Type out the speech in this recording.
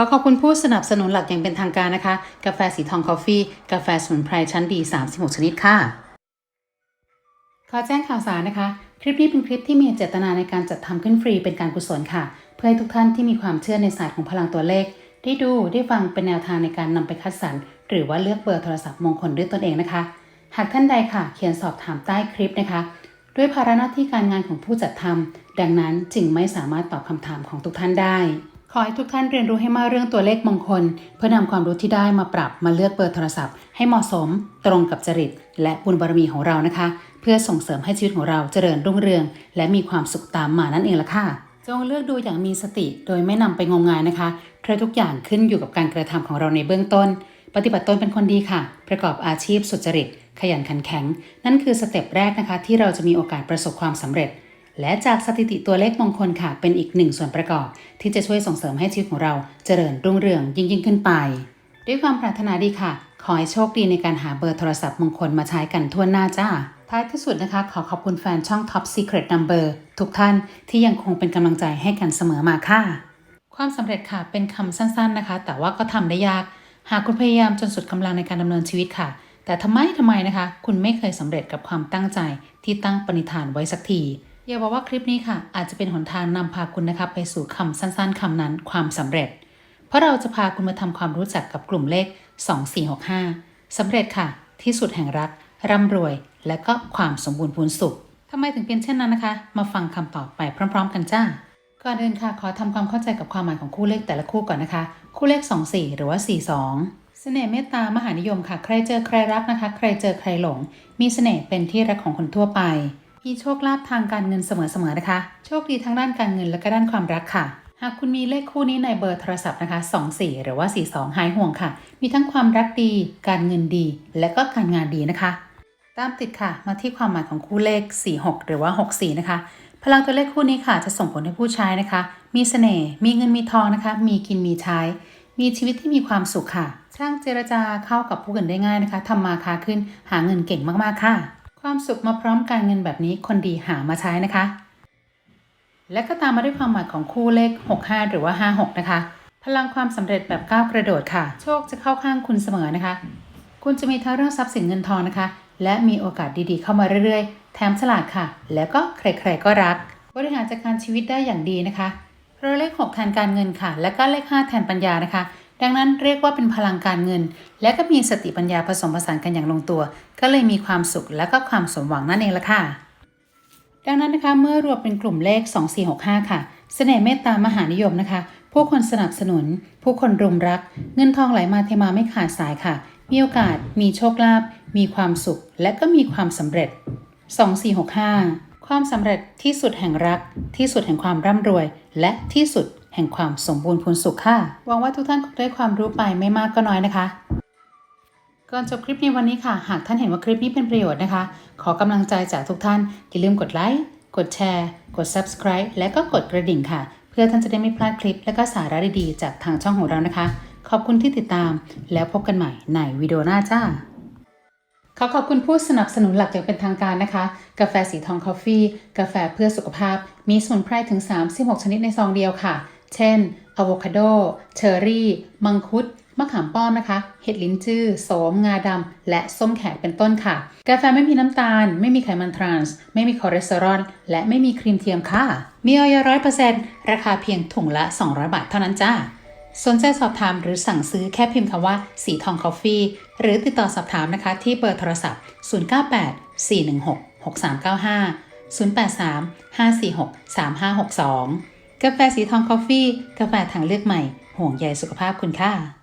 อขอบคุณผู้สนับสนุนหลักอย่างเป็นทางการนะคะ กาแฟสีทองคอฟฟี่ กาแฟสมุนไพรชั้นดี 36 ชนิดค่ะ ขอแจ้งข่าวสารนะคะ คลิปนี้เป็นคลิปที่มีเจตนาในการจัดทำขึ้นฟรีเป็นการกุศลค่ะ เพื่อให้ทุกท่านที่มีความเชื่อในศาสตร์ของพลังตัวเลข ได้ดูได้ฟังเป็นแนวทางในการนำไปคัดสรรหรือว่าเลือกเบอร์โทรศัพท์มงคลด้วยตนเองนะคะ หากท่านใดค่ะ เขียนสอบถามใต้คลิปนะคะ ด้วยภาระหน้าที่การงานของผู้จัดทำดังนั้นจึงไม่สามารถตอบคำถามของทุกท่านได้ ขอให้ทุกท่านเรียนรู้ให้มากเรื่องตัวเลขมงคล เพื่อนำความรู้ที่ได้มาปรับมาเลือกเบอร์โทรศัพท์ ให้เหมาะสมตรงกับจริต และบุญบารมีของเรานะคะ เพื่อส่งเสริมให้ชีวิตของเราเจริญรุ่งเรือง และมีความสุขตามมานั่นเองละค่ะจงเลือกดูอย่างมีสติโดยไม่นำไปงมงายนะคะเพราะทุกอย่างขึ้นอยู่กับการกระทำของเราในเบื้องต้น ปฏิบัติตนเป็นคนดีค่ะ ประกอบอาชีพสุจริต ขยันขันแข็ง นั่นคือสเต็ปแรกนะคะ ที่เราจะมีโอกาสประสบความสำเร็จ และจากสถิติตัวเลขมงคลค่ะ เป็นอีกหนึ่งส่วนประกอบ ที่จะช่วยส่งเสริมให้ชีวิตของเราเจริญรุ่งเรืองยิ่งยิ่งขึ้นไป ด้วยความปรารถนาดีค่ะ ขอให้โชคดีในการหาเบอร์โทรศัพท์มงคลมาใช้กันทั่วหน้าจ้า ท้ายที่สุดนะคะ ขอขอบคุณแฟนช่อง Top Secret Number ทุกท่านที่ยังคงเป็นกำลังใจให้กันเสมอมาค่ะ ความสำเร็จค่ะเป็นคำสั้นๆนะคะ แต่ว่าก็ทำได้ยาก หากคุณพยายามจนสุดกำลังในการดำเนินชีวิตค่ะแต่ทำไมทำไมนะคะ คุณไม่เคยสำเร็จกับความตั้งใจที่ตั้งปณิธานไว้สักที อย่าบอกว่าคลิปนี้ค่ะ อาจจะเป็นหนทางนำพาคุณนะคะไปสู่คำสั้นๆคำนั้นความสำเร็จ เพราะเราจะพาคุณมาทำความรู้จักกับกลุ่มเลข 2465สำเร็จค่ะ ที่สุดแห่งรัก ร่ำรวย และก็ความสมบูรณ์พูนสุขทำไมถึงเป็นเช่นนั้นนะคะ มาฟังคำตอบไปพร้อม ๆ กันจ้าก่อนอื่นค่ะขอทำความเข้าใจกับความหมายของคู่เลขแต่ละคู่ก่อนนะคะ คู่เลข 24 หรือว่า 42เสน่ห์เมตตามหานิยมค่ะ ใครเจอใครรักนะคะ ใครเจอใครหลง มีเสน่ห์เป็นที่รักของคนทั่วไป มีโชคลาภทางการเงินเสมอๆนะคะ โชคดีทั้งด้านการเงินและก็ด้านความรักค่ะ หากคุณมีเลขคู่นี้ในเบอร์โทรศัพท์นะคะ 24 หรือว่า 42 หายห่วงค่ะ มีทั้งความรักดี การเงินดี และก็การงานดีนะคะ ตามติดค่ะมาที่ความหมายของคู่เลข 46 หรือว่า 64 นะคะ พลังตัวเลขคู่นี้ค่ะ จะส่งผลให้ผู้ใช้นะคะ มีเสน่ห์ มีเงินมีทองนะคะ มีกินมีใช้ มีชีวิตที่มีความสุขค่ะช่างเจรจาเข้ากับผู้อื่นได้ง่ายนะคะทำมาค้าขึ้นหาเงินเก่งมากๆค่ะ ความสุขมาพร้อมการเงินแบบนี้คนดีหามาใช้นะคะ และก็ตามมาด้วยความหมายของคู่เลข 65 หรือว่า 56 นะคะ พลังความสำเร็จแบบก้าวกระโดดค่ะ โชคจะเข้าข้างคุณเสมอนะคะ คุณจะมีทั้งเรื่องทรัพย์สินเงินทองนะคะ และมีโอกาสดีๆ เข้ามาเรื่อยๆ แถมฉลาดค่ะ แล้วก็ใครๆก็รัก บริหารจัดการชีวิตได้อย่างดีนะคะเพราะเลข 6 แทนการเงินค่ะ และก็เลข 5 แทนปัญญานะคะ ดังนั้นเรียกว่าเป็นพลังการเงิน และก็มีสติปัญญาผสมผสานกันอย่างลงตัว ก็เลยมีความสุขและก็ความสมหวังนั่นเองละค่ะ ดังนั้นนะคะเมื่อรวมเป็นกลุ่มเลข 2465 ค่ะเสน่ห์เมตตามหานิยมนะคะ ผู้คนสนับสนุน ผู้คนรุมรัก เงินทองไหลมาเทมาไม่ขาดสายค่ะ มีโอกาส มีโชคลาภ มีความสุข และก็มีความสำเร็จ 2465 ความสำเร็จที่สุดแห่งรัก ที่สุดแห่งความร่ำรวย และที่สุด แห่งความสมบูรณ์พูนสุขค่ะหวังว่าทุกท่านคงได้ความรู้ไปไม่มากก็น้อยนะคะก่อนจบคลิปในวันนี้ค่ะ หากท่านเห็นว่าคลิปนี้เป็นประโยชน์นะคะ ขอกำลังใจจากทุกท่าน อย่าลืมกดไลค์ กดแชร์ กด subscribe และก็กดกระดิ่งค่ะ เพื่อท่านจะได้ไม่พลาดคลิปและก็สาระดีๆ จากทางช่องของเรานะคะ ขอบคุณที่ติดตาม แล้วพบกันใหม่ในวิดีโอหน้าจ้า ขอขอบคุณผู้สนับสนุนหลักอย่างเป็นทางการนะคะ กาแฟสีทองคอฟฟี่ กาแฟเพื่อสุขภาพ มีสมุนไพรถึง 36 ชนิดในซองเดียวค่ะ เช่นอะโวคาโด เชอร์รี่ มังคุด มะขามป้อมนะคะ เห็ดลิ้นจื้อ โสม งาดำ และส้มแขกเป็นต้นค่ะ กาแฟไม่มีน้ำตาล ไม่มีไขมันทรานส์ ไม่มีคอเลสเตอรอล และไม่มีครีมเทียมค่ะ มีออยร้อยเปอร์เซ็นต์ราคาเพียงถุงละ 200 บาทเท่านั้นจ้า สนใจสอบถามหรือสั่งซื้อแค่พิมพ์คำว่า สีทองคอฟฟี่หรือติดต่อสอบถามนะคะที่เบอร์โทรศัพท์ 098 416 6395 083 546 3562 กาแฟสีทองคอฟฟี่ กาแฟทางเลือกใหม่ ห่วงใยสุขภาพคุณค่ะ